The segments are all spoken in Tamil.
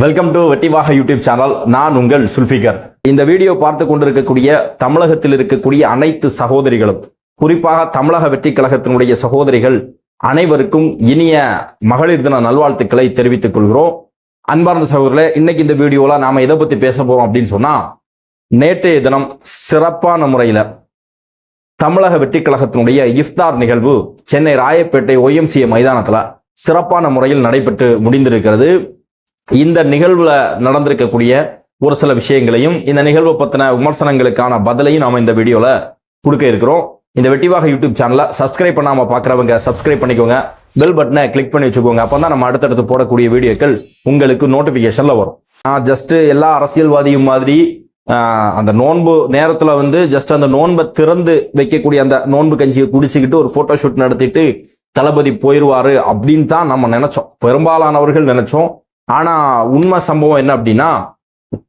வெல்கம் டு வெட்டிவாக யூடியூப் சேனல் நான் உங்கள் சுல்ஃபிகர் இந்த வீடியோ பார்த்து கொண்டிருக்கக்கூடிய தமிழகத்தில் இருக்கக்கூடிய அனைத்து சகோதரிகளும் குறிப்பாக தமிழக வெற்றி கழகத்தினுடைய சகோதரிகள் அனைவருக்கும் இனிய மகளிர் தின நல்வாழ்த்துக்களை தெரிவித்துக் கொள்கிறோம். அன்பார்ந்த சகோதரர்களே இன்னைக்கு இந்த வீடியோவில் நாம எதை பத்தி பேச போறோம் அப்படின்னு சொன்னா நேற்றைய தினம் சிறப்பான முறையில தமிழக வெற்றி கழகத்தினுடைய இஃப்தார் நிகழ்வு சென்னை ராயப்பேட்டை ஒய்எம்சிஏ மைதானத்தில் சிறப்பான முறையில் நடைபெற்று முடிந்திருக்கிறது. இந்த நிகழ்வுல நடந்திருக்கக்கூடிய ஒரு சில விஷயங்களையும் இந்த நிகழ்வு பத்தின விமர்சனங்களுக்கான பதிலையும் நாம இந்த வீடியோல கொடுக்க இருக்கிறோம். இந்த வெட்டிவாக யூடியூப் சேனலை சப்ஸ்கிரைப் பண்ணாம பாக்குறவங்க சப்ஸ்கிரைப் பண்ணிக்கோங்க. பெல் பட்டனை கிளிக் பண்ணி வச்சுக்கோங்க. அப்பதான் நம்ம அடுத்தடுத்து போடக்கூடிய வீடியோக்கள் உங்களுக்கு நோட்டிபிகேஷன்ல வரும். நான் ஜஸ்ட் எல்லா அரசியல்வாதியும் மாதிரி அந்த நோன்பு நேரத்துல வந்து ஜஸ்ட் அந்த நோன்பை திறந்து வைக்கக்கூடிய அந்த நோன்பு கஞ்சியை குடிச்சுக்கிட்டு ஒரு போட்டோ ஷூட் நடத்திட்டு தளபதி போயிடுவாரு அப்படின்னு தான் நம்ம நினைச்சோம். பெரும்பாலானவர்கள் நினைச்சோம். ஆனா உண்மை சம்பவம் என்ன அப்படின்னா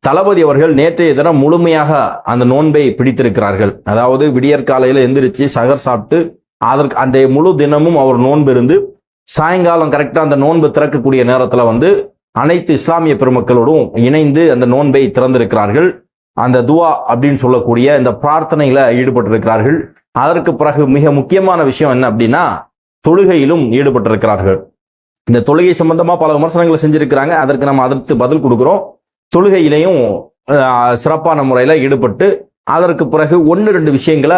தளபதி அவர்கள் நேற்றைய தினம் முழுமையாக அந்த நோன்பை பிடித்திருக்கிறார்கள். அதாவது விடியற்காலையில எந்திரிச்சு சகர் சாப்பிட்டு அதற்கு அந்த முழு தினமும் அவர் நோன்பு இருந்து சாயங்காலம் கரெக்டா அந்த நோன்பு திறக்கக்கூடிய நேரத்துல வந்து அனைத்து இஸ்லாமிய பெருமக்களோடும் இணைந்து அந்த நோன்பை திறந்திருக்கிறார்கள். அந்த துவா அப்படின்னு சொல்லக்கூடிய இந்த பிரார்த்தனையில ஈடுபட்டிருக்கிறார்கள். அதற்கு பிறகு மிக முக்கியமான விஷயம் என்ன அப்படின்னா தொழுகையிலும் ஈடுபட்டிருக்கிறார்கள். இந்த தொழுகை சம்பந்தமா பல விமர்சனங்களை செஞ்சிருக்கிறாங்க. அதற்கு நம்ம அதற்கு பதில் கொடுக்குறோம். தொழுகையிலையும் சிறப்பான முறையில ஈடுபட்டு அதற்கு பிறகு ஒன்று ரெண்டு விஷயங்களை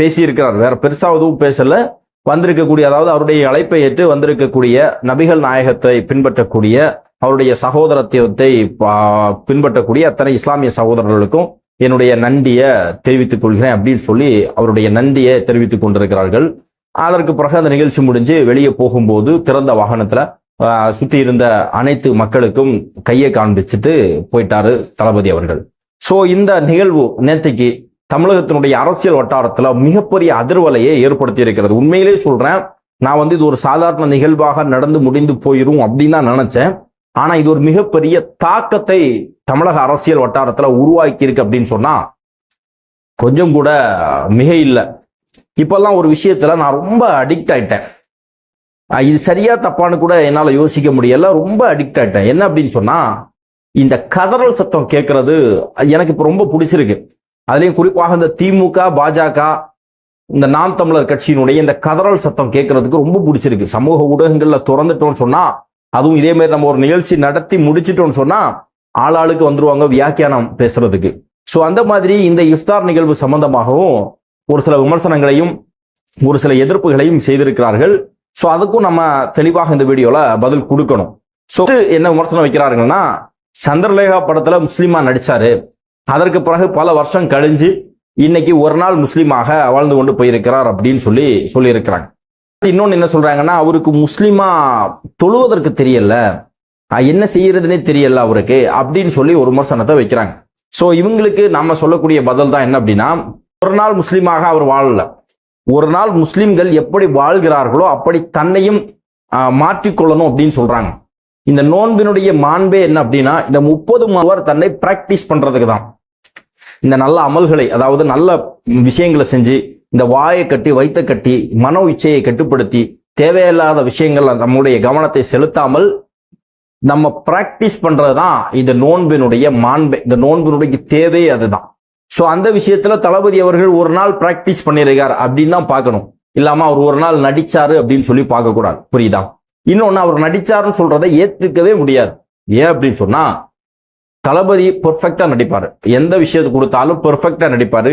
பேசியிருக்கிறார். வேற பெருசா எதுவும் பேசல. வந்திருக்கக்கூடிய அதாவது அவருடைய அழைப்பை ஏற்று வந்திருக்கக்கூடிய நபிகள் நாயகத்தை பின்பற்றக்கூடிய அவருடைய சகோதரத்துவத்தை பா- பின்பற்றக்கூடிய அத்தனை இஸ்லாமிய சகோதரர்களுக்கும் என்னுடைய நன்றியை தெரிவித்துக் கொள்கிறேன் அப்படின்னு சொல்லி அவருடைய நன்றியை தெரிவித்துக் கொண்டிருக்கிறார்கள். அதற்கு பிறகு அந்த நிகழ்ச்சி முடிஞ்சு வெளியே போகும்போது திறந்த வாகனத்துல சுத்தி இருந்த அனைத்து மக்களுக்கும் கையை காண்பிச்சுட்டு போயிட்டாரு தளபதி அவர்கள். சோ இந்த நிகழ்வு நேற்றுக்கு தமிழகத்தினுடைய அரசியல் வட்டாரத்துல மிகப்பெரிய அதிர்வலையை ஏற்படுத்தி இருக்கிறது. உண்மையிலே சொல்றேன் நான் வந்து இது ஒரு சாதாரண நிகழ்வாக நடந்து முடிந்து போயிரும் அப்படின்னு தான் நினைச்சேன். ஆனா இது ஒரு மிகப்பெரிய தாக்கத்தை தமிழக அரசியல் வட்டாரத்துல உருவாக்கி இருக்கு அப்படின்னு சொன்னா கொஞ்சம் கூட மிக இல்லை இப்போல்லாம் ஒரு விஷயத்துல நான் ரொம்ப அடிக்ட் ஆயிட்டேன். இது சரியா தப்பான்னு கூட என்னால் யோசிக்க முடியல ரொம்ப அடிக்ட் ஆயிட்டேன். என்ன அப்படின்னு சொன்னால் இந்த கதறல் சத்தம் கேட்கறது எனக்கு இப்போ ரொம்ப பிடிச்சிருக்கு. அதுலேயும் குறிப்பாக இந்த திமுக பாஜக இந்த நாம் தமிழர் கட்சியினுடைய இந்த கதறல் சத்தம் கேட்கறதுக்கு ரொம்ப பிடிச்சிருக்கு. சமூக ஊடகங்களில் திறந்துட்டோம்னு சொன்னால் அதுவும் இதே மாதிரி நம்ம ஒரு நிகழ்ச்சி நடத்தி முடிச்சிட்டோம்னு சொன்னால் ஆளாளுக்கு வந்துருவாங்க வியாக்கியானம் பேசுறதுக்கு. ஸோ அந்த மாதிரி இந்த இஃப்தார் நிகழ்வு சம்பந்தமாகவும் ஒரு சில விமர்சனங்களையும் ஒரு சில எதிர்ப்புகளையும் செய்திருக்கிறார்கள். ஸோ அதுக்கும் நம்ம தெளிவாக இந்த வீடியோவில் பதில் கொடுக்கணும். ஸோ என்ன விமர்சனம் வைக்கிறாருங்கன்னா சந்திரலேகா படத்தில் முஸ்லீமாக நடித்தார் அதற்கு பிறகு பல வருஷம் கழிஞ்சு இன்னைக்கு ஒரு நாள் முஸ்லீமாக வாழ்ந்து கொண்டு போயிருக்கிறார் அப்படின்னு சொல்லி சொல்லியிருக்கிறாங்க. இன்னொன்று என்ன சொல்கிறாங்கன்னா அவருக்கு முஸ்லீமா தொழுவதற்கு தெரியல. என்ன செய்யறதுனே தெரியல அவருக்கு அப்படின்னு சொல்லி ஒரு விமர்சனத்தை வைக்கிறாங்க. ஸோ இவங்களுக்கு நம்ம சொல்லக்கூடிய பதில் தான் என்ன அப்படின்னா ஒரு நாள் முஸ்லீமாக அவர் வாழல. ஒரு நாள் முஸ்லீம்கள் எப்படி வாழ்கிறார்களோ அப்படி தன்னையும் மாற்றிக்கொள்ளணும் அப்படின்னு சொல்றாங்க. இந்த நோன்பினுடைய மாண்பே என்ன அப்படின்னா இந்த முப்பது அவர் தன்னை பிராக்டிஸ் பண்றதுக்கு தான். இந்த நல்ல அமல்களை அதாவது நல்ல விஷயங்களை செஞ்சு இந்த வாயை கட்டி வைத்த கட்டி மனோ இச்சையை கட்டுப்படுத்தி தேவையில்லாத விஷயங்கள் நம்முடைய கவனத்தை செலுத்தாமல் நம்ம பிராக்டிஸ் பண்றதுதான் இந்த நோன்பினுடைய மாண்பே இந்த நோன்பினுடைய தேவை அதுதான். ஸோ அந்த விஷயத்தில் தளபதி அவர்கள் ஒரு நாள் ப்ராக்டிஸ் பண்ணியிருக்கார் அப்படின்னு தான் பார்க்கணும். இல்லாமல் அவர் ஒரு நாள் நடிச்சாரு அப்படின்னு சொல்லி பார்க்கக்கூடாது. புரியுதா? இன்னொன்று அவர் நடிச்சாருன்னு சொல்கிறத ஏற்றுக்கவே முடியாது. ஏன் அப்படின்னு சொன்னால் தளபதி பெர்ஃபெக்டாக நடிப்பார். எந்த விஷயத்தை கொடுத்தாலும் பெர்ஃபெக்டாக நடிப்பார்.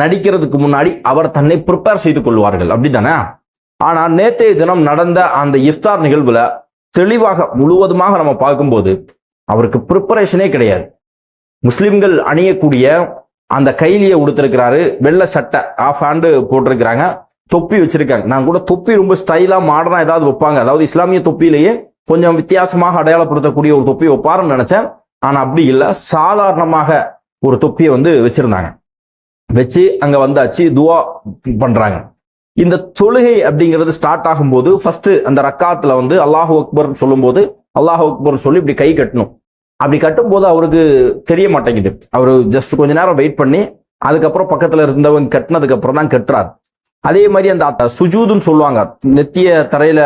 நடிக்கிறதுக்கு முன்னாடி அவர் தன்னை ப்ரிப்பேர் செய்து கொள்வார்கள். அப்படிதானே ஆனால் நேற்றைய தினம் நடந்த அந்த இஃப்தார் நிகழ்வில் தெளிவாக முழுவதுமாக நம்ம பார்க்கும்போது அவருக்கு ப்ரிப்பரேஷனே கிடையாது. முஸ்லிம்கள் அணியக்கூடிய அந்த கைலியை உடுத்திருக்கிறாரு. வெள்ளை சட்டை ஆஃப் ஹேண்டு போட்டிருக்கிறாங்க. தொப்பி வச்சிருக்காங்க. நான் கூட தொப்பி ரொம்ப ஸ்டைலா மாடர்னா ஏதாவது வைப்பாங்க. அதாவது இஸ்லாமிய தொப்பியிலேயே கொஞ்சம் வித்தியாசமாக அடையாளப்படுத்தக்கூடிய ஒரு தொப்பி வைப்பாருன்னு நினைச்சேன். ஆனா அப்படி இல்லை. சாதாரணமாக ஒரு தொப்பியை வந்து வச்சிருந்தாங்க. வச்சு அங்க வந்தாச்சு. துவா பண்றாங்க. இந்த தொழுகை அப்படிங்கிறது ஸ்டார்ட் ஆகும்போது ஃபர்ஸ்ட் அந்த ரக்காத்துல வந்து அல்லாஹு அக்பர் சொல்லும்போது அல்லாஹு அக்பர் சொல்லி இப்படி கை கட்டணும். அப்படி கட்டும்போது அவருக்கு தெரிய மாட்டேங்குது. அவரு ஜஸ்ட் கொஞ்ச நேரம் வெயிட் பண்ணி அதுக்கப்புறம் பக்கத்துல இருந்தவங்க கட்டினதுக்கு அப்புறம் தான் கட்டுறாரு. அதே மாதிரி அந்த சுஜூதுன்னு சொல்லுவாங்க நெத்திய தரையில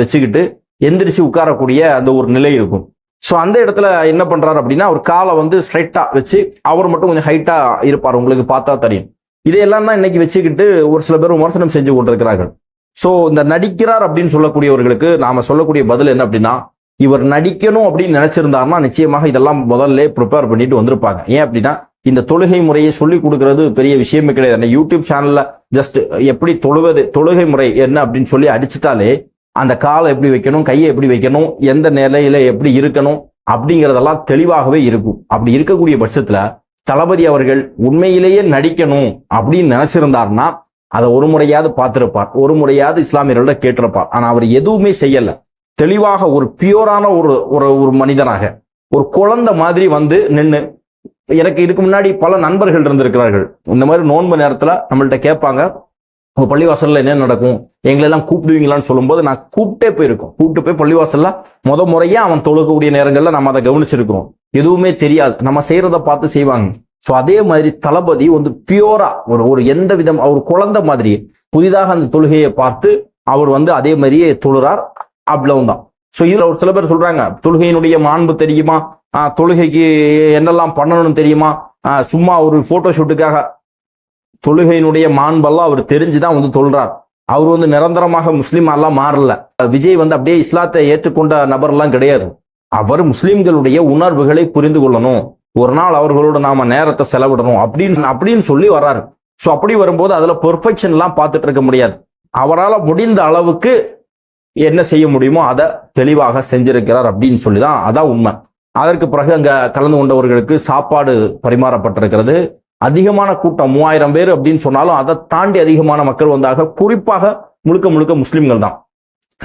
வச்சுக்கிட்டு எந்திரிச்சு உட்காரக்கூடிய அந்த ஒரு நிலை இருக்கும். ஸோ அந்த இடத்துல என்ன பண்றாரு அப்படின்னா அவர் காலை வந்து ஸ்ட்ரைட்டா வச்சு அவர் மட்டும் கொஞ்சம் ஹைட்டா இருப்பார். உங்களுக்கு பார்த்தா தெரியும். இதையெல்லாம் தான் இன்னைக்கு வச்சுக்கிட்டு ஒரு சில பேர் விமர்சனம் செஞ்சு கொண்டிருக்கிறார்கள். ஸோ இந்த நடிக்கிறார் அப்படின்னு சொல்லக்கூடியவர்களுக்கு நாம சொல்லக்கூடிய பதில் என்ன அப்படின்னா இவர் நடிக்கணும் அப்படின்னு நினைச்சிருந்தாருன்னா நிச்சயமாக இதெல்லாம் முதல்ல ப்ரிப்பேர் பண்ணிட்டு வந்திருப்பாங்க. ஏன் அப்படின்னா இந்த தொழுகை முறையை சொல்லி கொடுக்கறது பெரிய விஷயமே கிடையாது. அந்த யூடியூப் சேனல்ல ஜஸ்ட் எப்படி தொழுவது தொழுகை முறை என்ன அப்படின்னு சொல்லி அடிச்சிட்டாலே அந்த காலை எப்படி வைக்கணும் கையை எப்படி வைக்கணும் எந்த நிலையில எப்படி இருக்கணும் அப்படிங்கிறதெல்லாம் தெளிவாகவே இருக்கும். அப்படி இருக்கக்கூடிய பட்சத்துல தளபதி அவர்கள் உண்மையிலேயே நடிக்கணும் அப்படின்னு நினைச்சிருந்தாருன்னா அதை ஒரு முறையாவது பார்த்திருப்பார். ஒரு முறையாவது இஸ்லாமியர்களோட கேட்டிருப்பார். ஆனா அவர் எதுவுமே செய்யல. தெளிவாக ஒரு பியூரான ஒரு ஒரு ஒரு மனிதனாக ஒரு குழந்தை மாதிரி வந்து நின்று எனக்கு இதுக்கு முன்னாடி பல நண்பர்கள் இருந்திருக்கிறார்கள். இந்த மாதிரி நோன்பு நேரத்தில் நம்மள்ட்ட கேட்பாங்க உங்கள் பள்ளிவாசலில் என்ன நடக்கும்? எங்களெல்லாம் கூப்பிடுவீங்களான்னு சொல்லும்போது நான் கூப்பிட்டே போயிருக்கோம். கூப்பிட்டு போய் பள்ளிவாசலில் முத முறையே அவன் தொழுகக்கூடிய நேரங்களில் நம்ம அதை கவனிச்சிருக்கிறோம். எதுவுமே தெரியாது. நம்ம செய்கிறத பார்த்து செய்வாங்க. ஸோ அதே மாதிரி தளபதி வந்து பியூரா ஒரு ஒரு எந்த விதம் அவர் குழந்தை மாதிரி புதிதாக அந்த தொழுகையை பார்த்து அவர் வந்து அதே மாதிரியே தொழுறார். அவ்வளவுதான். ஸோ இதுல ஒரு சில பேர் சொல்றாங்க தொழுகையினுடைய மாண்பு தெரியுமா? தொழுகைக்கு என்னெல்லாம் பண்ணணும்னு தெரியுமா? சும்மா ஒரு போட்டோ ஷூட்டுக்காக தொழுகையினுடைய மாண்பெல்லாம் அவர் தெரிஞ்சுதான் வந்து தொழுறார். அவர் வந்து நிரந்தரமாக முஸ்லீமாலாம் மாறல. விஜய் வந்து அப்படியே இஸ்லாத்தை ஏற்றுக்கொண்ட நபர்லாம் கிடையாது. அவர் முஸ்லிம்களுடைய உணர்வுகளை புரிந்து கொள்ளணும். ஒரு நாள் அவர்களோட நாம நேரத்தை செலவிடணும் அப்படின்னு அப்படின்னு சொல்லி வர்றாரு. ஸோ அப்படி வரும்போது அதுல பெர்ஃபெக்ஷன் எல்லாம் பார்த்துட்டு இருக்க முடியாது. அவரால் முடிந்த அளவுக்கு என்ன செய்ய முடியுமோ அதை தெளிவாக செஞ்சிருக்கிறார் அப்படின்னு சொல்லி தான் அதான் உண்மை. அதற்கு பிறகு அங்க கலந்து கொண்டவர்களுக்கு சாப்பாடு பரிமாறப்பட்டிருக்கிறது. அதிகமான கூட்டம் மூவாயிரம் பேர் அப்படின்னு சொன்னாலும் அதை தாண்டி அதிகமான மக்கள் வந்தாக குறிப்பாக முழுக்க முழுக்க முஸ்லிம்கள் தான்.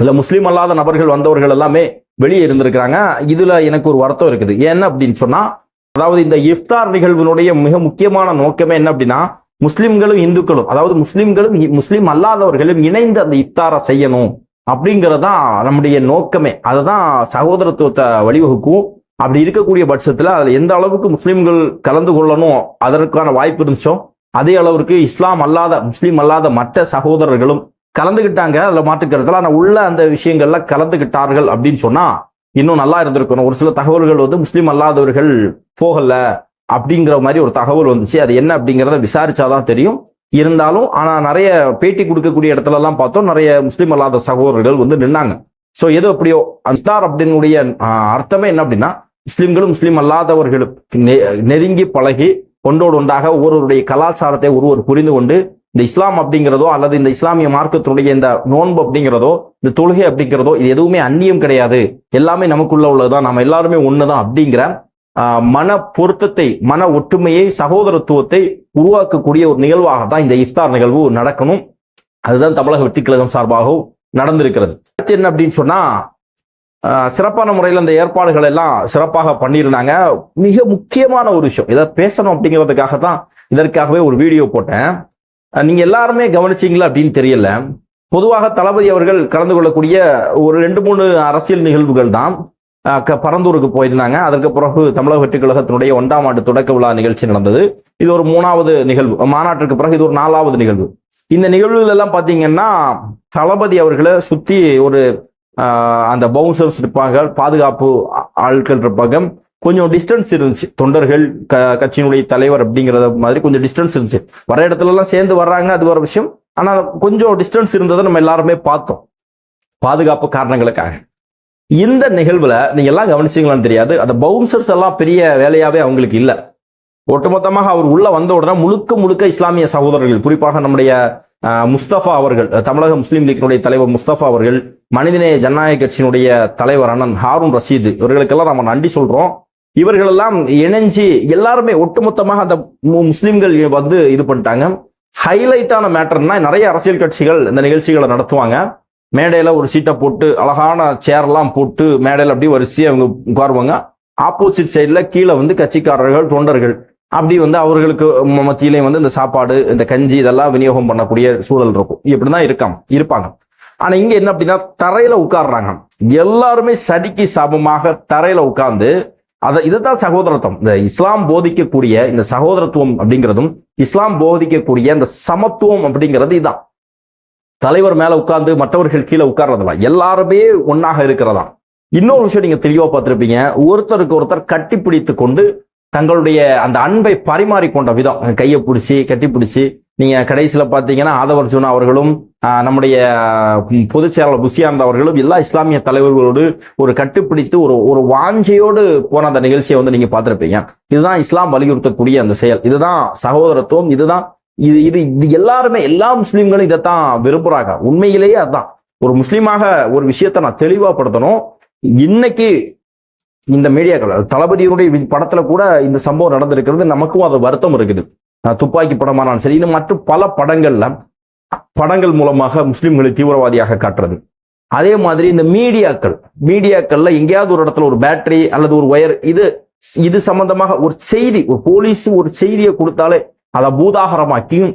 இதுல முஸ்லீம் அல்லாத நபர்கள் வந்தவர்கள் எல்லாமே வெளியே இருந்திருக்கிறாங்க. இதுல எனக்கு ஒரு வருத்தம் இருக்குது. என்ன அப்படின்னு சொன்னா அதாவது இந்த இஃப்தார் நிகழ்வினுடைய மிக முக்கியமான நோக்கமே என்ன அப்படின்னா முஸ்லிம்களும் இந்துக்களும் அதாவது முஸ்லிம்களும் இ- அல்லாதவர்களும் இணைந்து அந்த இஃப்தாரை செய்யணும். அப்படிங்கறதுதான் நம்முடைய நோக்கமே. அதுதான் சகோதரத்துவத்தை வழிவகுக்கும். அப்படி இருக்கக்கூடிய பட்சத்துல அதுல எந்த அளவுக்கு முஸ்லிம்கள் கலந்து கொள்ளணும் அதற்கான வாய்ப்பு இருந்துச்சோ அதே அளவுக்கு இஸ்லாம் அல்லாத முஸ்லீம் அல்லாத மற்ற சகோதரர்களும் கலந்துக்கிட்டாங்க அதில் மாற்றுக்கிறதுல ஆனால் உள்ள அந்த விஷயங்கள்ல கலந்துக்கிட்டார்கள் அப்படின்னு சொன்னா இன்னும் நல்லா இருந்திருக்கணும். ஒரு சில தகவல்கள் வந்து முஸ்லீம் அல்லாதவர்கள் போகல அப்படிங்கிற மாதிரி ஒரு தகவல் வந்துச்சு. அது என்ன அப்படிங்கிறத விசாரிச்சாதான் தெரியும். இருந்தாலும் ஆனால் நிறைய பேட்டி கொடுக்கக்கூடிய இடத்துலலாம் பார்த்தோம் நிறைய முஸ்லீம் அல்லாத சகோதரர்கள் வந்து நின்னாங்க. ஸோ எது அப்படியோ அன்சார் அப்படின்னுடைய அர்த்தமே என்ன அப்படின்னா முஸ்லீம்களும் முஸ்லீம் அல்லாதவர்களுக்கு நெ- நெருங்கி பழகி ஒன்றோடு ஒன்றாக ஒருவருடைய கலாச்சாரத்தை ஒருவர் புரிந்து கொண்டு இந்த இஸ்லாம் அப்படிங்கிறதோ அல்லது இந்த இஸ்லாமிய மார்க்கத்தினுடைய இந்த நோன்பு அப்படிங்கிறதோ இந்த தொழுகை அப்படிங்கிறதோ இது எதுவுமே அந்நியம் கிடையாது. எல்லாமே நமக்குள்ள உள்ளதுதான். நம்ம எல்லாருமே ஒண்ணுதான் அப்படிங்கிற மன பொருத்தத்தை மன ஒற்றுமையை சகோதரத்துவத்தை உருவாக்கக்கூடிய ஒரு நிகழ்வாக தான் இந்த இஃப்தார் நிகழ்வு நடக்கணும். அதுதான் தமிழக வெற்றி கழகம் சார்பாகவும் நடந்திருக்கிறது. அடுத்து என்ன அப்படின்னு சொன்னா சிறப்பான முறையில் அந்த ஏற்பாடுகள் எல்லாம் சிறப்பாக பண்ணியிருந்தாங்க. மிக முக்கியமான ஒரு விஷயம் இதை பேசணும் அப்படிங்கிறதுக்காக தான் இதற்காகவே ஒரு வீடியோ போட்டேன். நீங்க எல்லாருமே கவனிச்சீங்களா அப்படின்னு தெரியல. பொதுவாக தளபதி அவர்கள் கலந்து கொள்ளக்கூடிய ஒரு ரெண்டு மூணு அரசியல் நிகழ்வுகள் தான். பரந்தூருக்கு போயிருந்தாங்க. அதற்கு பிறகு தமிழக வெற்றிக் கழகத்தினுடைய ஒன்றாம் ஆண்டு தொடக்க விழா நிகழ்ச்சி நடந்தது. இது ஒரு மூணாவது நிகழ்வு. மாநாட்டிற்கு பிறகு இது ஒரு நாலாவது நிகழ்வு. இந்த நிகழ்வுகள் எல்லாம் பார்த்தீங்கன்னா தளபதி அவர்களை சுத்தி ஒரு அந்த பவுன்சர்ஸ் இருப்பாங்க பாதுகாப்பு ஆட்கள் இருப்பாங்க கொஞ்சம் டிஸ்டன்ஸ் இருந்துச்சு. தொண்டர்கள் க கட்சியினுடைய தலைவர் அப்படிங்கிறத மாதிரி கொஞ்சம் டிஸ்டன்ஸ் இருந்துச்சு. வர இடத்துலலாம் சேர்ந்து வர்றாங்க அது ஒரு விஷயம். ஆனால் கொஞ்சம் டிஸ்டன்ஸ் இருந்ததை நம்ம எல்லாருமே பார்த்தோம். பாதுகாப்பு காரணங்களுக்காக. இந்த நிகழ்வுல நீங்க எல்லாம் கவனிச்சீங்களான்னு தெரியாது. அந்த பவுன்சர்ஸ் எல்லாம் பெரிய வேலையாவே அவங்களுக்கு இல்ல. ஒட்டுமொத்தமாக அவர் உள்ள வந்த உடனே முழுக்க முழுக்க இஸ்லாமிய சகோதரர்கள் குறிப்பாக நம்முடைய முஸ்தபா அவர்கள் தமிழக முஸ்லீம் லீக்கினுடைய தலைவர் முஸ்தபா அவர்கள் மனிதநேய ஜனநாயக கட்சியினுடைய தலைவர் அண்ணன் ஹாரூன் ரஷீது இவர்களுக்கெல்லாம் நம்ம நன்றி சொல்றோம். இவர்களெல்லாம் இணைஞ்சு எல்லாருமே ஒட்டுமொத்தமாக அந்த முஸ்லீம்கள் வந்து இது பண்ணிட்டாங்க. ஹைலைட்டான மேட்டர்னா நிறைய அரசியல் கட்சிகள் இந்த நிகழ்ச்சிகளை நடத்துவாங்க. மேடையில் ஒரு சீட்டை போட்டு அழகான சேர்லாம் போட்டு மேடையில் அப்படியே வரிசையாக அவங்க உட்காருவாங்க. ஆப்போசிட் சைடில் கீழே வந்து கட்சிக்காரர்கள் தொண்டர்கள். அப்படி வந்து அவர்களுக்கு மத்தியிலையும் வந்து இந்த சாப்பாடு இந்த கஞ்சி இதெல்லாம் விநியோகம் பண்ணக்கூடிய சூழல் இருக்கும். இப்படி தான் இருக்காங்க இருப்பாங்க. ஆனால் இங்கே என்ன அப்படின்னா தரையில் உட்காடுறாங்க எல்லாருமே சடிக்கு சமமாக தரையில் உட்கார்ந்து அதை இதுதான் சகோதரத்துவம். இந்த இஸ்லாம் போதிக்கக்கூடிய இந்த சகோதரத்துவம் அப்படிங்கிறதும் இஸ்லாம் போதிக்கக்கூடிய இந்த சமத்துவம் அப்படிங்கிறது இதுதான் தலைவர் மேல உட்கார்ந்து மற்றவர்கள் கீழே உட்கார்றதெல்லாம் எல்லாருமே ஒன்னாக இருக்கிறதா இன்னொரு விஷயம் நீங்க தெளிவா பார்த்திருப்பீங்க. ஒருத்தருக்கு ஒருத்தர் கட்டிப்பிடித்து கொண்டு தங்களுடைய அந்த அன்பை பரிமாறிக்கொண்ட விதம். கையை பிடிச்சி கட்டி பிடிச்சி. நீங்க கடைசியில பாத்தீங்கன்னா ஆதவர்ஜுனா அவர்களும் நம்முடைய ம், பொதுச் செயலாளர் புசியானந்த் அவர்களும் எல்லா இஸ்லாமிய தலைவர்களோடு ஒரு கட்டுப்பிடித்து ஒரு ஒரு வாஞ்சையோடு போன அந்த நிகழ்ச்சியை வந்து நீங்க பார்த்துருப்பீங்க. இதுதான் இஸ்லாம் வலியுறுத்தக்கூடிய அந்த செயல். இதுதான் சகோதரத்துவம். இதுதான் இது இது இது எல்லாருமே எல்லா முஸ்லீம்களும் இதைத்தான் விரும்புறாங்க. உண்மையிலேயே அதான். ஒரு முஸ்லீமாக ஒரு விஷயத்தை நான் தெளிவாப்படுத்தணும். இன்னைக்கு இந்த மீடியாக்கள் அது தளபதியினுடைய படத்துல கூட இந்த சம்பவம் நடந்திருக்கிறது. நமக்கும் அது வருத்தம் இருக்குது. துப்பாக்கி படமானாலும் சரி இன்னும் மற்ற பல படங்கள்ல படங்கள் மூலமாக முஸ்லிம்களை தீவிரவாதியாக காட்டுறது. அதே மாதிரி இந்த மீடியாக்கள் மீடியாக்கள்ல எங்கேயாவது ஒரு இடத்துல ஒரு பேட்டரி அல்லது ஒரு ஒயர் இது இது சம்பந்தமாக ஒரு செய்தி ஒரு போலீஸ் ஒரு செய்தியை கொடுத்தாலே அதை பூதாகரமாக்கியும்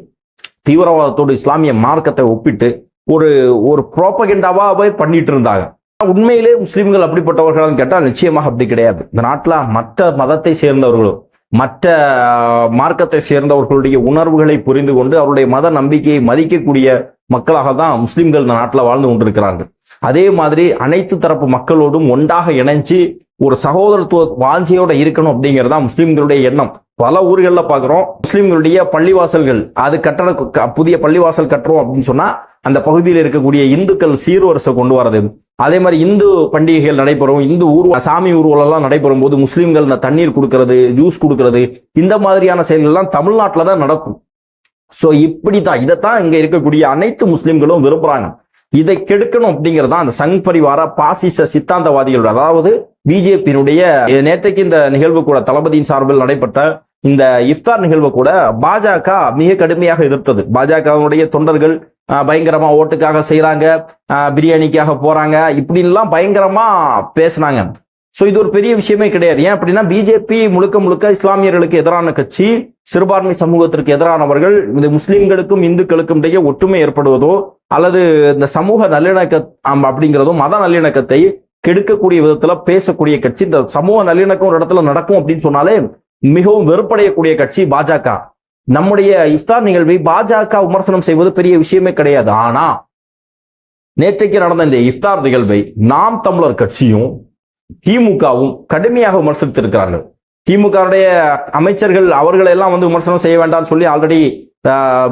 தீவிரவாதத்தோடு இஸ்லாமிய மார்க்கத்தை ஒப்பிட்டு ஒரு ஒரு ப்ரோப்பகெண்டாவாவே பண்ணிட்டு இருந்தாங்க. உண்மையிலே முஸ்லீம்கள் அப்படிப்பட்டவர்களான்னு கேட்டால் நிச்சயமாக அப்படி கிடையாது. இந்த நாட்டில் மற்ற மதத்தை சேர்ந்தவர்களும் மற்ற மார்க்கத்தை சேர்ந்தவர்களுடைய உணர்வுகளை புரிந்து கொண்டு அவருடைய மத நம்பிக்கையை மதிக்கக்கூடிய மக்களாக தான் முஸ்லிம்கள் இந்த நாட்டில் வாழ்ந்து கொண்டிருக்கிறார்கள். அதே மாதிரி அனைத்து தரப்பு மக்களோடும் ஒன்றாக இணைஞ்சு ஒரு சகோதரத்துவ வாஞ்சியோட இருக்கணும் அப்படிங்கிறதா முஸ்லீம்களுடைய எண்ணம். பல ஊர்களில் பார்க்குறோம் முஸ்லீம்களுடைய பள்ளிவாசல்கள் அது கட்டட க- புதிய பள்ளிவாசல் கட்டுறோம் அப்படின்னு சொன்னால் அந்த பகுதியில் இருக்கக்கூடிய இந்துக்கள் சீர்வரிசை கொண்டு வரது. அதே மாதிரி இந்து பண்டிகைகள் நடைபெறும் இந்து ஊர்வ சாமி ஊர்வலம்லாம் நடைபெறும் போது முஸ்லீம்கள் இந்த தண்ணீர் கொடுக்கறது ஜூஸ் கொடுக்கறது இந்த மாதிரியான செயல்கள்லாம் தமிழ்நாட்டில் தான் நடக்கும். ஸோ இப்படி தான் இதைத்தான் இங்கே இருக்கக்கூடிய அனைத்து முஸ்லீம்களும் விரும்புகிறாங்க இதை கெடுக்கணும் அப்படிங்கிறது தான் அந்த சங் பரிவார பாசிச சித்தாந்தவாதிகளோட அதாவது பிஜேபியினுடைய நேற்றைக்கு இந்த நிகழ்வு கூட தளபதியின் சார்பில் நடைபெற்ற இந்த இஃப்தார் நிகழ்வு கூட பாஜக மிக கடுமையாக எதிர்த்தது. பாஜகவுடைய தொண்டர்கள் பயங்கரமா ஓட்டுக்காக செய்யறாங்க பிரியாணிக்காக போறாங்க இப்படின்லாம் பயங்கரமா பேசுனாங்க. ஸோ இது ஒரு பெரிய விஷயமே கிடையாது. ஏன் அப்படின்னா பிஜேபி முழுக்க முழுக்க இஸ்லாமியர்களுக்கு எதிரான கட்சி சிறுபான்மை சமூகத்திற்கு எதிரானவர்கள் இந்த முஸ்லிம்களுக்கும் இந்துக்களுக்கும் இடையே ஒற்றுமை ஏற்படுவதோ அல்லது இந்த சமூக நல்லிணக்க அப்படிங்கிறதோ மத நல்லிணக்கத்தை கெடுக்கக்கூடிய விதத்துல பேசக்கூடிய கட்சி இந்த சமூக நல்லிணக்கம் ஒரு இடத்துல நடக்கும் அப்படின்னு சொன்னாலே மிகவும் வெறுப்படையக்கூடிய கட்சி பாஜக. நம்முடைய இஃப்தார் நிகழ்வை பாஜக விமர்சனம் செய்வது பெரிய விஷயமே கிடையாது. ஆனா நேற்றைக்கு நடந்த இந்த இஃப்தார் நிகழ்வை நாம் தமிழர் கட்சியும் திமுகவும் கடுமையாக விமர்சித்திருக்கிறார்கள். திமுகவுடைய அமைச்சர்கள் அவர்களை எல்லாம் வந்து விமர்சனம் செய்ய வேண்டாம்னு சொல்லி ஆல்ரெடி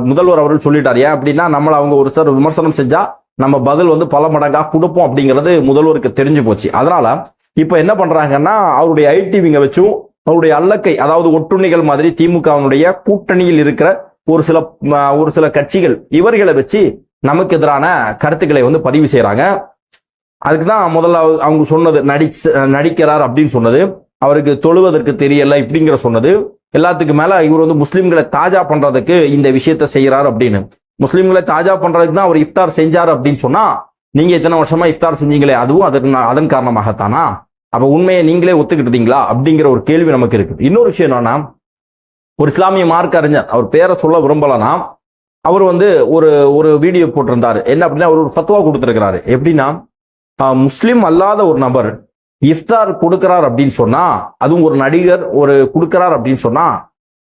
முதல்வர் அவர்கள் சொல்லிட்டார். ஏன் அப்படின்னா நம்மளை அவங்க ஒரு சார் விமர்சனம் செஞ்சா நம்ம பதில் வந்து பல மடங்காக கொடுப்போம் அப்படிங்கிறது முதல்வருக்கு தெரிஞ்சு போச்சு. அதனால இப்ப என்ன பண்றாங்கன்னா அவருடைய ஐடிவிங்க வச்சும் அவருடைய அல்லக்கை அதாவது ஒட்டுண்ணிகள் மாதிரி திமுகவினுடைய கூட்டணியில் இருக்கிற ஒரு சில ஒரு சில கட்சிகள் இவர்களை வச்சு நமக்கு எதிரான கருத்துக்களை வந்து பதிவு செய்கிறாங்க அதுக்கு தான் முதல்ல அவங்க சொன்னது நடிச்ச நடிக்கிறார் அப்படின்னு சொன்னது அவருக்கு தொழுவதற்கு தெரியல இப்படிங்கிற சொன்னது. எல்லாத்துக்கு மேல இவர் வந்து முஸ்லிம்களை தாஜா பண்றதுக்கு இந்த விஷயத்த செய்யறாரு அப்படின்னு. முஸ்லீம்களை தாஜா பண்றதுக்கு தான் அவர் இஃப்தார் செஞ்சார் அப்படின்னு சொன்னா நீங்க இத்தனை வருஷமா இஃப்தார் செஞ்சீங்களே அதுவும் அதற்கு அதன் காரணமாகத்தானா? அப்ப உண்மையை நீங்களே ஒத்துக்கிட்டீங்களா? அப்படிங்கிற ஒரு கேள்வி நமக்கு இருக்கு இன்னொரு விஷயம் என்னன்னா ஒரு இஸ்லாமிய மார்க் அறிஞர் அவர் பேரை சொல்ல விரும்பலனா அவர் வந்து ஒரு ஒரு வீடியோ போட்டிருந்தாரு. என்ன அப்படின்னா அவர் ஒரு ஃபத்வா கொடுத்துருக்கிறாரு. எப்படின்னா முஸ்லீம் அல்லாத ஒரு நபர் இஃப்தார் கொடுக்கிறார் அப்படின்னு சொன்னா அதுவும் ஒரு நடிகர் ஒரு கொடுக்கிறார் அப்படின்னு சொன்னா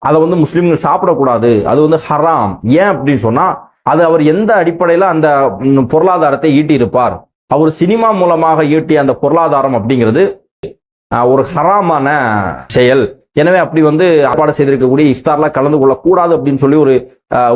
அதை வந்து முஸ்லீம்கள் சாப்பிடக்கூடாது அது வந்து ஹராம். ஏன் அப்படின்னு சொன்னா அது அவர் எந்த அடிப்படையில அந்த பொருளாதாரத்தை ஈட்டியிருப்பார்? அவர் சினிமா மூலமாக ஈட்டிய அந்த பொருளாதாரம் அப்படிங்கிறது ஒரு ஹராமான செயல். எனவே அப்படி வந்து ஏற்பாடு செய்திருக்கக்கூடிய இஃப்தார்ல கலந்து கொள்ளக்கூடாது அப்படின்னு சொல்லி ஒரு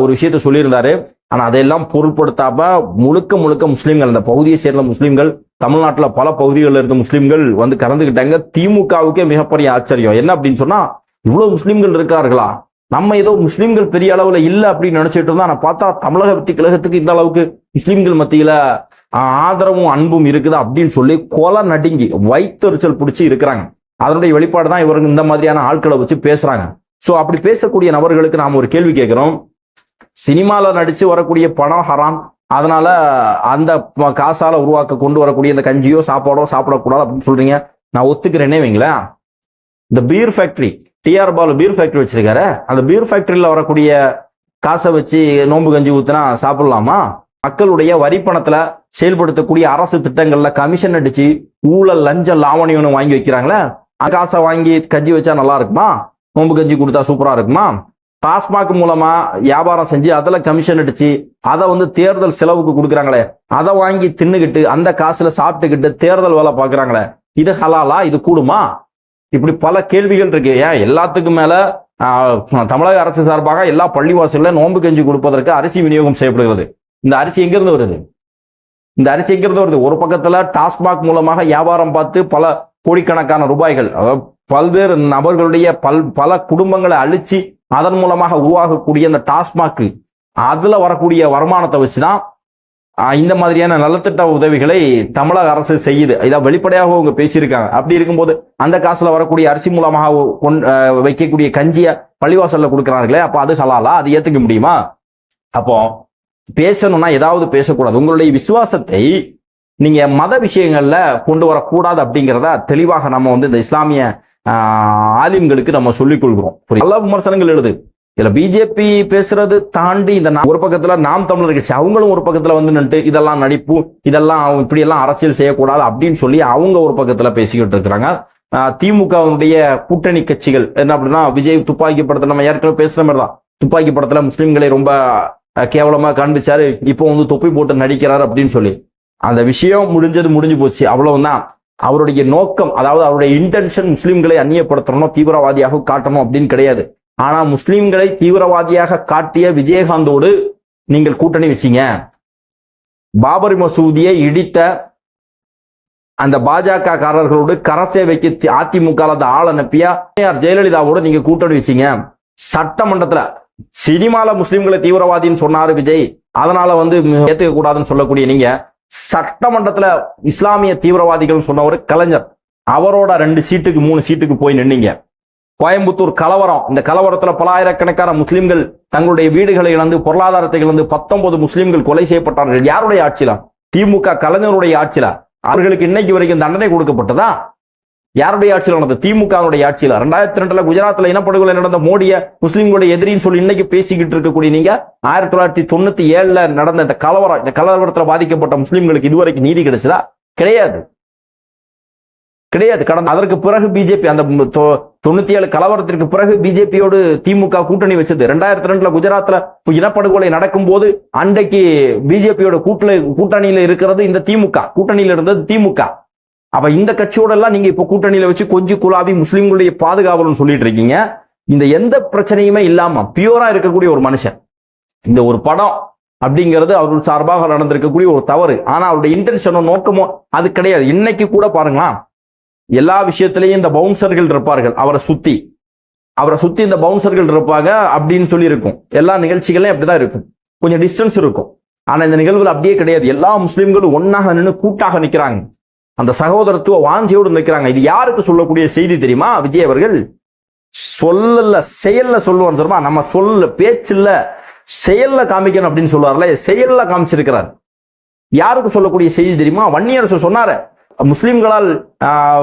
ஒரு விஷயத்த சொல்லியிருந்தாரு. ஆனா அதையெல்லாம் பொருட்படுத்தாம முழுக்க முழுக்க முஸ்லீம்கள் அந்த பகுதியை சேர்ந்த முஸ்லீம்கள் தமிழ்நாட்டில் பல பகுதிகளில் இருந்த முஸ்லீம்கள் வந்து கலந்துக்கிட்டாங்க. திமுகவுக்கே மிகப்பெரிய ஆச்சரியம். என்ன அப்படின்னு சொன்னா இவ்வளவு முஸ்லீம்கள் இருக்கார்களா? நம்ம ஏதோ முஸ்லீம்கள் பெரிய அளவுல இல்லை அப்படின்னு நினைச்சிட்டு இருந்தோம் ஆனால் பார்த்தா தமிழக வெற்றி கழகத்துக்கு இந்த அளவுக்கு முஸ்லீம்கள் மத்தியில ஆதரவும் அன்பும் இருக்குது அப்படின்னு சொல்லி கொலை நடுங்கி வைத்தறிச்சல் பிடிச்சி இருக்கிறாங்க. அதனுடைய வெளிப்பாடு தான் இவருக்கு இந்த மாதிரியான ஆட்களை வச்சு பேசுறாங்க. ஸோ அப்படி பேசக்கூடிய நபர்களுக்கு நாம் ஒரு கேள்வி கேட்கிறோம். சினிமால நடிச்சு வரக்கூடிய பணம் ஹராம். அதனால அந்த காசால உருவாக்க கொண்டு வரக்கூடிய இந்த கஞ்சியோ சாப்பாடோ சாப்பிடக்கூடாது அப்படின்னு சொல்றீங்க. நான் ஒத்துக்கிறேனே வைங்களேன். இந்த beer factory T R Balu beer வச்சிருக்காரு. அந்த பீர் ஃபேக்டரியில் வரக்கூடிய காசை வச்சு நோன்பு கஞ்சி ஊத்துனா சாப்பிடலாமா? மக்களுடைய வரி பணத்துல செயல்படுத்தக்கூடிய அரசு திட்டங்கள்ல கமிஷன் அடிச்சு ஊழல் லஞ்ச லாவணியம்னு வாங்கி வைக்கிறாங்களே காசை வாங்கி கஞ்சி வச்சா நல்லா இருக்குமா? நோன்பு கஞ்சி கொடுத்தா சூப்பரா இருக்குமா? டாஸ்மாக் மூலமா வியாபாரம் செஞ்சு அதில் கமிஷன் அடிச்சு அதை வந்து தேர்தல் செலவுக்கு கொடுக்குறாங்களே அதை வாங்கி தின்னுகிட்டு அந்த காசுல சாப்பிட்டுக்கிட்டு தேர்தல் வேலை பார்க்குறாங்களே இது ஹலாலா? இது கூடுமா? இப்படி பல கேள்விகள் இருக்கு. ஏன்? எல்லாத்துக்கும் மேல தமிழக அரசு சார்பாக எல்லா பள்ளிவாசல்ல நோன்பு கஞ்சி கொடுப்பதற்கு அரிசி விநியோகம் செய்யப்படுகிறது. இந்த அரிசி எங்கிருந்து வருது? இந்த அரிசி எங்கிருந்து வருது? ஒரு பக்கத்துல டாஸ்மாக் மூலமாக வியாபாரம் பார்த்து பல கோடிக்கணக்கான ரூபாய்கள் பல்வேறு நபர்களுடைய பல் பல குடும்பங்களை அழிச்சு அதன் மூலமாக உருவாகக்கூடிய அந்த டாஸ்மாக் அதுல வரக்கூடிய வருமானத்தை வச்சுதான் இந்த மாதிரியான நலத்திட்ட உதவிகளை தமிழக அரசு செய்யுது. இதை வெளிப்படையாக அவங்க பேசியிருக்காங்க. அப்படி இருக்கும்போது அந்த காசில் வரக்கூடிய அரிசி மூலமாக கொண் வைக்கக்கூடிய கஞ்சியை பள்ளிவாசலில் கொடுக்குறாங்களே அப்போ அது ஹலாலா? அது ஏற்றுக்க முடியுமா? அப்போ பேசணும்னா ஏதாவது பேசக்கூடாது. உங்களுடைய விசுவாசத்தை நீங்க மத விஷயங்கள்ல கொண்டு வரக்கூடாது அப்படிங்கிறத தெளிவாக நம்ம வந்து இந்த இஸ்லாமிய ஆலிம்களுக்கு நம்ம சொல்லிக் கொள்கிறோம். நல்ல விமர்சனங்கள் எழுது. இதுல பிஜேபி பேசுறது தாண்டி இந்த ஒரு பக்கத்துல நாம் தமிழர் கட்சி அவங்களும் ஒரு பக்கத்துல வந்து நின்று இதெல்லாம் நடிப்பு இதெல்லாம் இப்படி எல்லாம் அரசியல் செய்யக்கூடாது அப்படின்னு சொல்லி அவங்க ஒரு பக்கத்துல பேசிக்கிட்டு இருக்கிறாங்க. திமுகவுடைய திமுகவினுடைய கூட்டணி கட்சிகள் என்ன அப்படின்னா விஜய் துப்பாக்கி படத்தை நம்ம ஏற்கனவே பேசுற மாதிரி தான். துப்பாக்கி படத்துல முஸ்லீம்களை ரொம்ப கேவலமா காண்பிச்சாரு இப்போ வந்து தொப்பி போட்டு நடிக்கிறார் அப்படின்னு சொல்லி. அந்த விஷயம் முடிஞ்சது முடிஞ்சு போச்சு. அவ்வளவுதான். அவருடைய நோக்கம் அதாவது அவருடைய இன்டென்ஷன் முஸ்லீம்களை அந்நியப்படுத்தணும் தீவிரவாதியாக காட்டணும் அப்படின்னு கிடையாது. ஆனா முஸ்லிம்களை தீவிரவாதியாக காட்டிய விஜயகாந்தோடு நீங்கள் கூட்டணி வச்சீங்க. பாபரி மசூதியை இடித்த அந்த பாஜக காரர்களோடு கரசேவைக்கு தி- அதிமுக அந்த ஆள் அனுப்பியா ஜெயலலிதாவோட நீங்க கூட்டணி வச்சீங்க. சட்டமன்றத்துல சினிமால முஸ்லிம்களை தீவிரவாதின்னு சொன்னாரு விஜய். அதனால வந்து ஏத்துக்க கூடாதுன்னு சொல்லக்கூடிய நீங்க சட்டமன்றத்துல இஸ்லாமிய தீவிரவாதிகள் சொன்ன ஒரு கலைஞர். அவரோட ரெண்டு சீட்டுக்கு மூணு சீட்டுக்கு போய் நின்னீங்க. கோயம்புத்தூர் கலவரம். இந்த கலவரத்துல பலாயிரக்கணக்கான முஸ்லிம்கள் தங்களுடைய வீடுகளை இழந்து பொருளாதாரத்தை இழந்து பத்தொன்பது முஸ்லிம்கள் கொலை செய்யப்பட்டார்கள். யாருடைய ஆட்சியில திமுக கலைஞருடைய ஆட்சியில அவர்களுக்கு இன்னைக்கு வரைக்கும் தண்டனை கொடுக்கப்பட்டதா? யாருடைய ஆட்சியில் நடந்தது திமுகவுடைய ஆட்சியில்? ரெண்டாயிரத்தி ரெண்டுல குஜராத்ல இனப்படுகொலை நடந்த மோடிய முஸ்லிம்களுடைய எதிரின்னு சொல்லி இன்னைக்கு பேசிக்கிட்டு இருக்கக்கூடிய நீங்க ஆயிரத்தி தொள்ளாயிரத்தி தொண்ணூத்தி ஏழுல நடந்த இந்த கலவரம் இந்த கலவரத்துல பாதிக்கப்பட்ட முஸ்லிம்களுக்கு இதுவரைக்கும் நீதி கிடைச்சதா? கிடையாது. கிடையாது. கடந்த அதற்கு பிறகு பிஜேபி அந்த தொ- தொண்ணூத்தி ஏழு கலவரத்திற்கு பிறகு பிஜேபியோடு திமுக கூட்டணி வச்சது. ரெண்டாயிரத்தி ரெண்டுல குஜராத்ல இனப்படுகொலை நடக்கும் போது அன்றைக்கு பிஜேபியோட கூட்டணி கூட்டணியில இருக்கிறது இந்த திமுக. கூட்டணியில இருந்தது திமுக. அப்ப இந்த கட்சியோட எல்லாம் நீங்க இப்ப கூட்டணியில வச்சு கொஞ்சி குலாவி முஸ்லிம்களுடைய பாதுகாவலன்னு சொல்லிட்டு இருக்கீங்க. இந்த எந்த பிரச்சனையுமே இல்லாம பியூரா இருக்கக்கூடிய ஒரு மனுஷன். இந்த ஒரு படம் அப்படிங்கிறது அவர் சார்பாக நடந்திருக்கக்கூடிய ஒரு தவறு. ஆனா அவருடைய இன்டென்ஷனோ நோக்கமோ அது கிடையாது. இன்னைக்கு கூட பாருங்களா எல்லா விஷயத்திலையும் இந்த பவுன்சர்கள் இருப்பார்கள். அவரை சுத்தி. அவரை சுத்தி இந்த பவுன்சர்கள் இருப்பாங்க அப்படின்னு சொல்லி இருக்கும் எல்லா நிகழ்ச்சிகளையும் அப்படிதான் இருக்கும். கொஞ்சம் டிஸ்டன்ஸ் இருக்கும். ஆனா இந்த நிகழ்வுகள் அப்படியே கிடையாது. எல்லா முஸ்லிம்களும் ஒன்னாக நின்று கூட்டாக நிற்கிறாங்க அந்த சகோதரத்துவ வாஞ்சியோடு நிற்கிறாங்க இது யாருக்கு சொல்லக்கூடிய செய்தி தெரியுமா? விஜய் அவர்கள்? சொல்லல செயல்ல சொல்லுவார் தெரியுமா? நம்ம சொல்ல பேச்சில்ல செயல்ல காமிக்கணும் அப்படின்னு சொல்லுவார்ல செயல்ல காமிச்சிருக்கிறார். யாருக்கு சொல்லக்கூடிய செய்தி தெரியுமா? வன்னியரசு சொன்னார. முஸ்லிம்களால்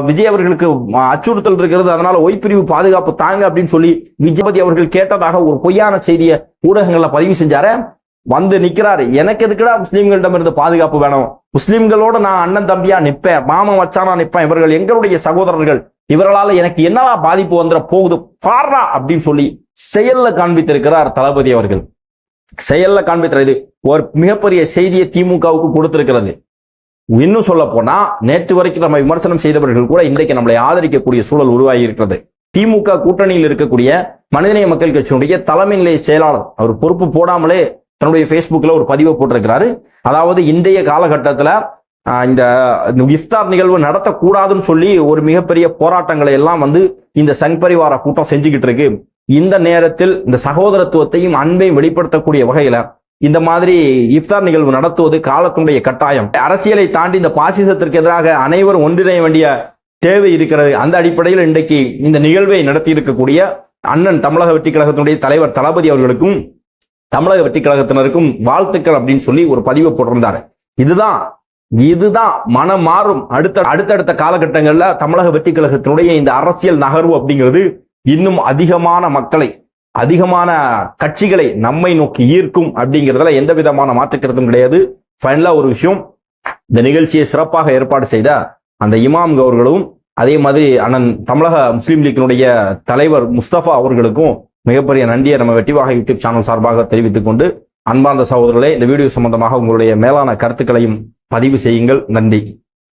விஜய் அவர்களுக்கு அச்சுறுத்தல் இருக்கிறது. அதனால ஒய் பிரிவு பாதுகாப்பு தாங்க அப்படின்னு சொல்லி விஜயபதி அவர்கள் கேட்டதாக ஒரு பொய்யான செய்தியை ஊடகங்கள்ல பதிவு செஞ்சாரு. வந்து நிக்கிறாரு. எனக்கு எதுக்குடா முஸ்லீம்களிடம் இருந்து பாதுகாப்பு வேணும்? முஸ்லிம்களோட நான் அண்ணன் தம்பியா நிப்பேன். மாமன் வச்சானா நிப்பேன். இவர்கள் எங்களுடைய சகோதரர்கள். இவர்களால எனக்கு என்னடா பாதிப்பு வந்துட போகுது? பாடுறா அப்படின்னு சொல்லி செயல்ல காண்பித்திருக்கிறார் தளபதி அவர்கள். செயல்ல காண்பித்திருக்கிறது ஒரு மிகப்பெரிய செய்தியை திமுகவுக்கு கொடுத்திருக்கிறது. இன்னும் சொல்ல போனா நேற்று வரைக்கும் நம்ம விமர்சனம் செய்தவர்கள் கூட இன்றைக்கு நம்மளை ஆதரிக்கக்கூடிய சூழல் உருவாகி இருக்கிறது திமுக கூட்டணியில் இருக்கக்கூடிய மனிதநேய மக்கள் கட்சியினுடைய தலைமை நிலைய செயலாளர் அவர் பொறுப்பு போடாமலே தன்னுடைய ஃபேஸ்புக்கில் ஒரு பதிவை போட்டிருக்கிறாரு. அதாவது இன்றைய காலகட்டத்துல இந்த இஃப்தார் நிகழ்வு நடத்தக்கூடாதுன்னு சொல்லி ஒரு மிகப்பெரிய போராட்டங்களை எல்லாம் வந்து இந்த சங் பரிவார கூட்டம் செஞ்சுக்கிட்டு இருக்கு. இந்த நேரத்தில் இந்த சகோதரத்துவத்தையும் அன்பையும் வெளிப்படுத்தக்கூடிய வகையில இந்த மாதிரி இஃப்தார் நிகழ்வு நடத்துவது காலத்தினுடைய கட்டாயம். அரசியலை தாண்டி இந்த பாசிசத்திற்கு எதிராக அனைவரும் ஒன்றிணைய வேண்டிய தேவை இருக்கிறது. அந்த அடிப்படையில் இன்றைக்கு இந்த நிகழ்வை நடத்தி இருக்கக்கூடிய அண்ணன் தமிழக வெற்றி கழகத்தினுடைய தலைவர் தளபதி அவர்களுக்கும் தமிழக வெற்றி கழகத்தினருக்கும் வாழ்த்துக்கள் அப்படின்னு சொல்லி ஒரு பதிவை போட்டிருந்தாரு. இதுதான் இதுதான் மனம் மாறும் அடுத்த அடுத்தடுத்த காலகட்டங்களில் தமிழக வெற்றி கழகத்தினுடைய இந்த அரசியல் நகர்வு அப்படிங்கிறது இன்னும் அதிகமான மக்களை அதிகமான கட்சிகளை நம்மை நோக்கி ஈர்க்கும் அப்படிங்கிறதுல எந்த விதமான மாற்றுக்கிறதும் கிடையாது. ஃபைனலாக ஒரு விஷயம் இந்த நிகழ்ச்சியை சிறப்பாக ஏற்பாடு செய்த அந்த இமாம் அவர்களும் அதே மாதிரி அண்ணன் தமிழக முஸ்லீம் லீக்கினுடைய தலைவர் முஸ்தபா அவர்களுக்கும் மிகப்பெரிய நன்றியை நம்ம வெட்டிவாக யூடியூப் சேனல் சார்பாக தெரிவித்துக் கொண்டு அன்பார்ந்த சகோதரர்களே இந்த வீடியோ சம்பந்தமாக உங்களுடைய மேலான கருத்துக்களையும் பதிவு செய்யுங்கள். நன்றி.